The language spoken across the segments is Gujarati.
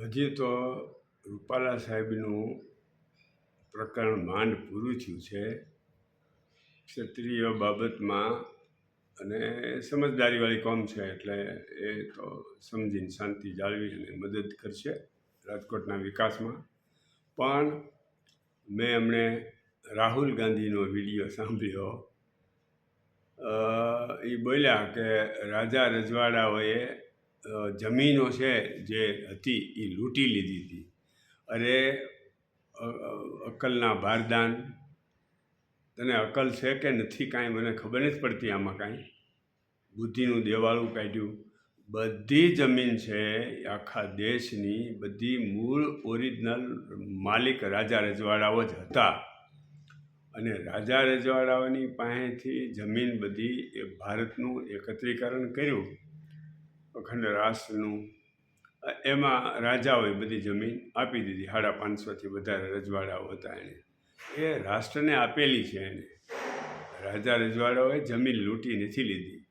હજી તો રૂપાલા સાહેબનું પ્રકરણ માંડ પૂરું થયું છે. ક્ષત્રિય બાબતમાં અને સમજદારીવાળી કોમ છે એટલે એ તો સમજીને શાંતિ જાળવી અને મદદ કરશે રાજકોટના વિકાસમાં. પણ મેં એમણે રાહુલ ગાંધીનો વીડિયો સાંભળ્યો. એ બોલ્યા કે રાજા રજવાડાઓએ જમીનો છે જે હતી એ લૂંટી લીધી હતી. અરે અકલના ભારદાન તને અકલ છે કે નથી કાંઈ? મને ખબર નથી પડતી આમાં કાંઈ. બુદ્ધિનું દેવાળું કાઢ્યું. બધી જમીન છે આખા દેશની બધી મૂળ ઓરિજિનલ માલિક રાજા રજવાડાઓ જ હતા. અને રાજા રજવાડાઓની પાસેથી જમીન બધી એ ભારતનું એકત્રીકરણ કર્યું. અખંડ રાષ્ટ્રનું એમાં રાજાઓએ બધી જમીન આપી દીધી. સાડા પાંચસોથી વધારે રજવાડાઓ હતા એણે એ રાષ્ટ્રને આપેલી છે એને. રાજા રજવાડાઓએ જમીન લૂંટી નથી લીધી.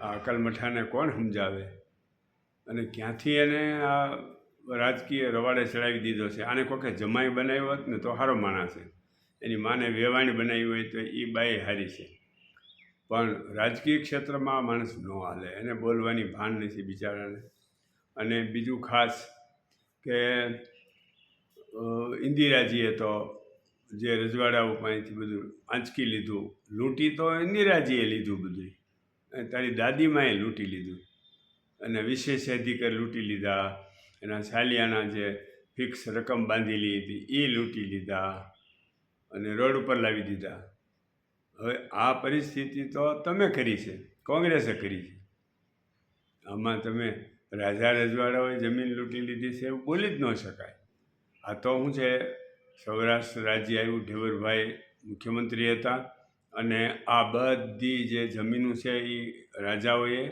આ અકલમઠાને કોણ સમજાવે? અને ક્યાંથી એને આ રાજકીય રવાડે ચડાવી દીધો છે? આને કોકે જમાઈ બનાવ્યો હોત ને તો સારો માણસ છે. એની માને વેવાણી બનાવી હોય તો એ બાઈ હારી છે. પણ રાજકીય ક્ષેત્રમાં માણસ ન હાલે, એને બોલવાની ભાન નથી બિચારાને. અને બીજું ખાસ કે ઇન્દિરાજીએ તો જે રજવાડાઓ પાસેથી બધું આંચકી લીધું, લૂંટી તો ઇન્દિરાજીએ લીધું બધું તારી દાદીમાએ લૂંટી લીધું. અને વિશેષ અધિકાર લૂંટી લીધા, એના સાલિયાના જે ફિક્સ રકમ બાંધેલી હતી, એ લૂંટી લીધા, અને રોડ ઉપર લાવી દીધા. હવે આ પરિસ્થિતિ તો તમે કરી છે, કોંગ્રેસે કરી છે. આમાં તમે રાજા રજવાડાઓએ જમીન લૂંટી લીધી છે એવું બોલી જ ન શકાય. આ તો શું છે, સૌરાષ્ટ્ર રાજ્ય આવ્યું ઢેવરભાઈ મુખ્યમંત્રી હતા અને આ બધી જે જમીનો છે એ રાજાઓએ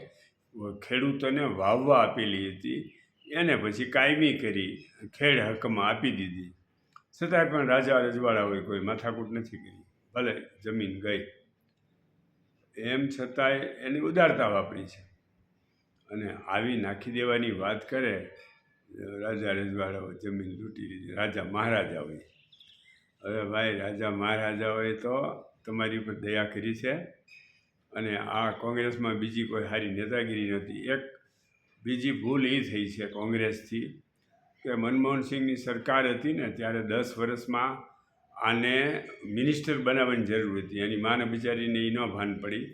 ખેડૂતોને વાવવા આપેલી હતી, એને પછી કાયમી કરી, ખેડ હકમાં આપી દીધી. છતાંય પણ રાજા રજવાડાઓએ કોઈ માથાકૂટ નથી કરી. ભલે જમીન ગઈ. એમ છતાંય એની ઉદારતા વાપરી છે. અને આવી નાખી દેવાની વાત કરે, રાજા રજવાડાઓ જમીન લૂંટી લીધી. રાજા મહારાજા હોય. હવે ભાઈ, રાજા મહારાજાઓએ તો તમારી ઉપર દયા કરી છે. અને આ કોંગ્રેસમાં બીજી કોઈ સારી નેતાગીરી નહોતી એક બીજી ભૂલ એ થઈ છે કોંગ્રેસથી કે મનમોહન સિંહની સરકાર હતી ને, ત્યારે દસ વર્ષમાં આને મિનિસ્ટર બનાવવાની જરૂર હતી. એની માને બિચારીને એ ન ભાન પડી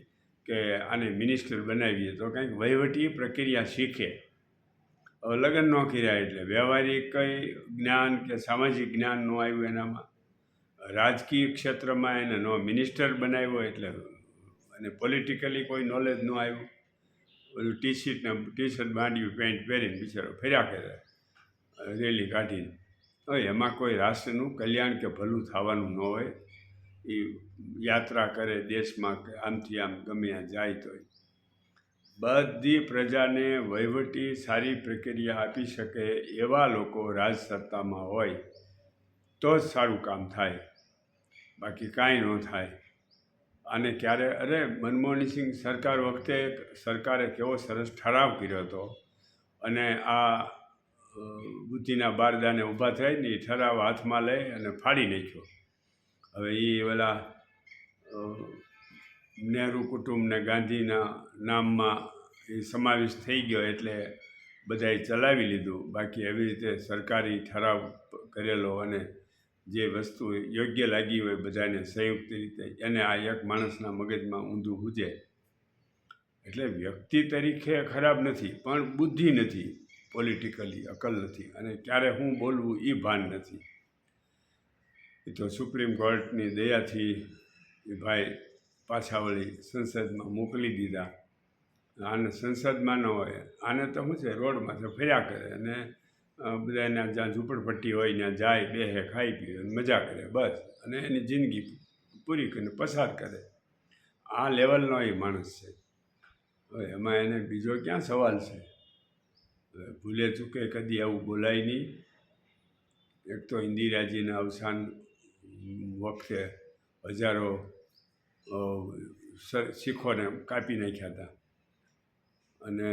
કે આને મિનિસ્ટર બનાવીએ તો કંઈક વહીવટી પ્રક્રિયા શીખે. લગ્ન ન કર્યા એટલે વ્યવહારિક કંઈ જ્ઞાન કે સામાજિક જ્ઞાન ન આવ્યું એનામાં. રાજકીય ક્ષેત્રમાં એને નો મિનિસ્ટર બનાવ્યો એટલે અને પોલિટિકલી કોઈ નોલેજ ન આવ્યું. બધું ટી શર્ટને ટી શર્ટ બાંધ્યું, પેન્ટ પહેરીને બિચારો ફેર્યા કરે. રેલી કાઢીને. હવે એમાં કોઈ રાષ્ટ્રનું કલ્યાણ કે ભલું થવાનું ન હોય. એ યાત્રા કરે દેશમાં કે આમથી આમ ગમે જાય તોય. બધી પ્રજાને વહીવટી સારી પ્રક્રિયા આપી શકે એવા લોકો રાજ સત્તામાં હોય તો જ સારું કામ થાય. બાકી કાંઈ ન થાય. અને ક્યારે, અરે મનમોહનસિંહ સરકાર વખતે સરકારે કેવો સરસ ઠરાવ કર્યો હતો. અને આ બુદ્ધિના બારદાને ઊભા થાય ને એ ઠરાવ હાથમાં લઈ અને ફાડી નાખ્યો. હવે એ ઓલા નહેરુ કુટુંબને ગાંધીના નામમાં એ સમાવેશ થઈ ગયો એટલે બધાએ ચલાવી લીધું. બાકી એવી રીતે સરકારી ઠરાવ કરેલો અને જે વસ્તુ યોગ્ય લાગી હોય બધાને સંયુક્ત રીતે, એને આ એક માણસના મગજમાં ઊંધું હુજે એટલે વ્યક્તિ તરીકે ખરાબ નથી, પણ બુદ્ધિ નથી. પોલિટિકલી અકલ નથી અને ક્યારે હું બોલવું એ ભાન નથી. એ તો સુપ્રીમ કોર્ટની દયાથી એ ભાઈ પાછા વળી સંસદમાં મોકલી દીધા. આને સંસદમાં ન હોય, આને તો શું છે, રોડમાં તો ફર્યા કરે અને બધા એના જ્યાં ઝૂંપડપટ્ટી હોય, ત્યાં જાય, બેહે ખાઈ પીએ અને મજા કરે, બસ. અને એની જિંદગી પૂરી કરીને પસાર કરે. આ લેવલનો એ માણસ છે. હવે એમાં એને બીજો ક્યાં સવાલ છે? ભૂલે ચૂકે કદી આવું બોલાય નહીં. એક તો ઇન્દિરાજીના અવસાન વખતે હજારો શીખોને કાપી નાખ્યા હતા. અને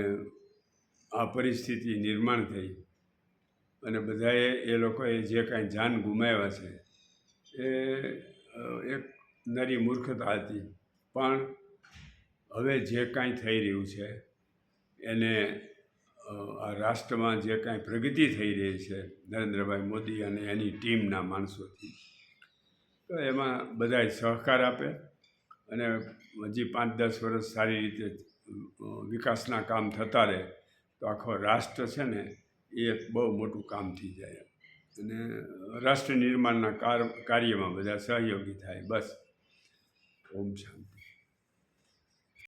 આ પરિસ્થિતિ નિર્માણ થઈ. અને બધાએ એ લોકોએ જે કાંઈ જાન ગુમાવ્યા છે, એ એક નરી મૂર્ખતા હતી. પણ હવે જે કાંઈ થઈ રહ્યું છે, એને આ રાષ્ટ્રમાં જે કાંઈ પ્રગતિ થઈ રહી છે નરેન્દ્રભાઈ મોદી અને એની ટીમના માણસોથી, તો એમાં બધાએ સહકાર આપે અને હજી પાંચ દસ વર્ષ સારી રીતે વિકાસના કામ થતા રહે, તો આખો રાષ્ટ્ર છે ને, એ બહુ મોટું કામ થઈ જાય. અને રાષ્ટ્ર નિર્માણના કાર, કાર્યમાં બધા સહયોગી થાય, બસ. ઓમ શાંતિ.